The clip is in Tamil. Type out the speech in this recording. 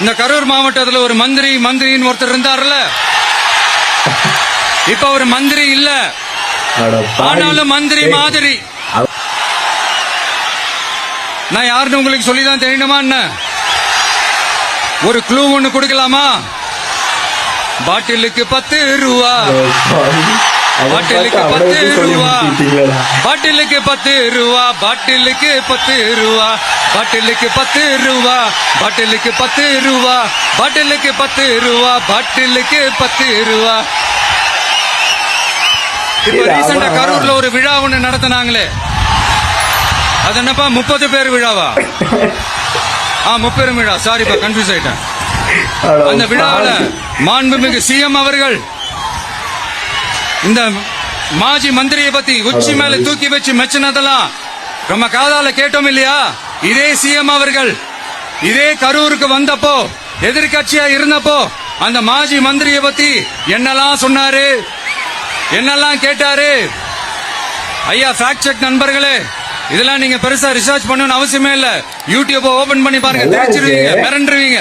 இந்த கரூர் மாவட்டத்துல ஒரு மந்திரி மந்திரின்னு ஒருத்தர் இருந்தார்ல இப்ப ஒரு மந்திரி இல்ல. ஆனாலும் மந்திரி மாதிரி. நான் யாருன்னு உங்களுக்கு சொல்லிதான் தெரியணுமா என்ன? ஒரு க்ளூ ஒண்ணு கொடுக்கலாமா? பாட்டிலுக்கு பத்து ரூபா. பாட்டிலுக்கு பத்து ரூபா. பாட்டிலுக்கு பத்து ரூபா பாட்டிலுக்கு பத்து ரூபா பாட்டிலுக்கு பத்து ரூபா பாட்டிலுக்கு பத்து ரூபா பாட்டிலுக்கு பத்து ரூபா பாட்டிலுக்கு பத்து ரூபா. இப்ப ரீசெண்டா கரூர்ல ஒரு விழா ஒண்ணு நடத்தினாங்களே. அது என்னப்பா முப்பது பேர் விழாவா? ஆ முப்பெரும் விழா. சாரிப்பா கன்ஃபியூஸ் ஆயிட்டேன். அந்த விழாவில். மாண்புமிகு சிஎம் அவர்கள் இந்த மாஜி மந்திரியை பத்தி உச்சி மேல தூக்கி வச்சு மெச்சினதெல்லாம் நம்ம காதால கேட்டோம் இல்லையா? இதே சிஎம் அவர்கள் இதே கரூருக்கு வந்தப்போ எதிர்க்கட்சியா இருந்தப்போ அந்த மாஜி மந்திரியை பத்தி என்னெல்லாம் சொன்னாரு? என்னெல்லாம் கேட்டாரு? ஐயா ஃபேக்ட் செக் நண்பர்களே இதெல்லாம் நீங்க பெருசா ரிசர்ச் பண்ணணும்னு அவசியமே இல்ல. யூடியூப் ஓபன் பண்ணி பாருங்க. தெரிச்சிருவீங்க மிரண்டுருவீங்க.